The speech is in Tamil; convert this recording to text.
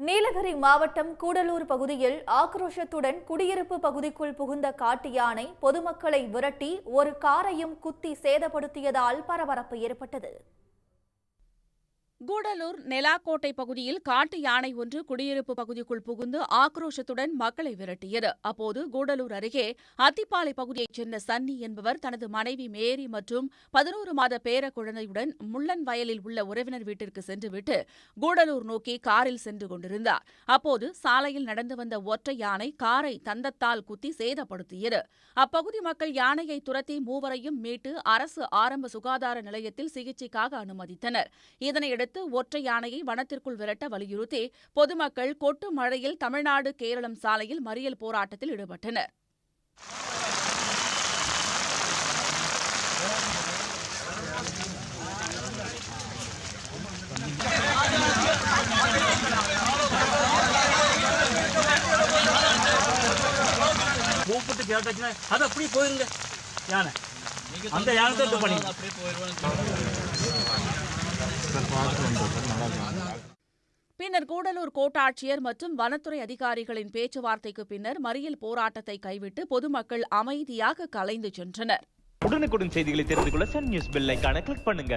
நீலகிரி மாவட்டம் கூடலூர் பகுதியில் ஆக்ரோஷத்துடன் குடியிருப்பு பகுதிக்குள் புகுந்த காட்டு யானை பொதுமக்களை விரட்டி ஒரு காரையும் குத்தி சேதப்படுத்தியதால் பரபரப்பு ஏற்பட்டது. கூடலூர் நெலாக்கோட்டை பகுதியில் காட்டு யானை ஒன்று குடியிருப்பு பகுதிக்குள் புகுந்து ஆக்ரோஷத்துடன் மக்களை விரட்டியது. அப்போது கூடலூர் அருகே அத்திப்பாலை பகுதியைச் சேர்ந்த சன்னி என்பவர் தனது மனைவி மேரி மற்றும் பதினோரு மாத பேர குழந்தையுடன் முள்ளன் வயலில் உள்ள உறவினர் வீட்டிற்கு சென்றுவிட்டு கூடலூர் நோக்கி காரில் சென்று கொண்டிருந்தார். அப்போது சாலையில் நடந்து வந்த ஒற்றை யானை காரை தந்தத்தால் குத்தி சேதப்படுத்தியது. அப்பகுதி மக்கள் யானையை துரத்தி மூவரையும் மீட்டு அரசு ஆரம்ப சுகாதார நிலையத்தில் சிகிச்சைக்காக அனுமதித்தனர். இதனையடுத்து ஒற்றை யானையை வனத்திற்குள் விரட்ட வலியுறுத்தி பொதுமக்கள் கொட்டு மழையில் தமிழ்நாடு கேரளம் சாலையில் மறியல் போராட்டத்தில் ஈடுபட்டனர். கூப்பிட்டு கேட்டாச்சுன்னா அது அப்படியே போயிருங்க. யானை. அந்த யானை தான் பண்ணிங்க அப்படியே போயிருவாங்க பின்னர் கூடலூர் கோட்டாட்சியர் மற்றும் வனத்துறை அதிகாரிகளின் பேச்சுவார்த்தைக்கு பின்னர் மறியல் போராட்டத்தை கைவிட்டு பொதுமக்கள் அமைதியாக கலைந்து சென்றனர். உடனுக்குடன் செய்திகளை தெரிந்து கொள்ள சன் நியூஸ் பெல் கிளிக் பண்ணுங்க.